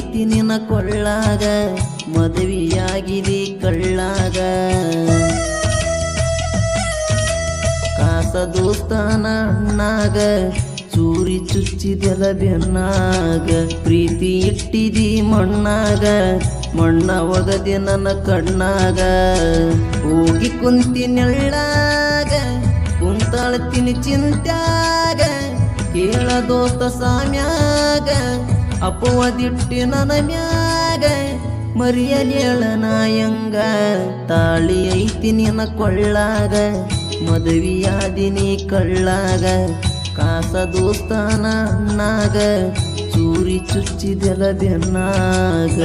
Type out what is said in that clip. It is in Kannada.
ಐತಿ ನಿನ್ನ ಕೊಳ್ಳಾಗ, ಮದುವೆಯಾಗಿದೆ ಕಳ್ಳಾಗ. ಕಾಸ ದೋಸ್ತಾನ ಅಣ್ಣಾಗ, ಚೂರಿ ಚುಚ್ಚಿದೆಲ್ಲ ಬೆನ್ನಾಗ. ಪ್ರೀತಿ ಇಟ್ಟಿದಿ ಮಣ್ಣಾಗ, ಮಣ್ಣ ಒಗದೆ ನನ್ನ ಕಣ್ಣಾಗ. ಹೋಗಿ ಕುಂತಿ ನೆಳ್ಳಾಗ, ಕುಂತಾಳ್ತೀನಿ ಚಿಂತ್ಯಾಗ. ಕೇಳ ದೋಸ್ತ ಸಾಮ್ಯಾಗ ಅಪವದಿಟ್ಟಿ ನನ್ನ ಮ್ಯಾಗ ಮರಿಯಲೇಳ ನಾಯಂಗ ತಾಳಿ ಐತಿ ನಿನ ಕೊಳ್ಳಾಗ ಮದುವೆಯಾದಿನಿ ಕಳ್ಳಾಗ, ಕಾಸ ದೋಸ್ತಾನ ಅಣ್ಣಾಗ ಚೂರಿ ಚುಚ್ಚಿದೆಲ ಬೆನ್ನಾಗ.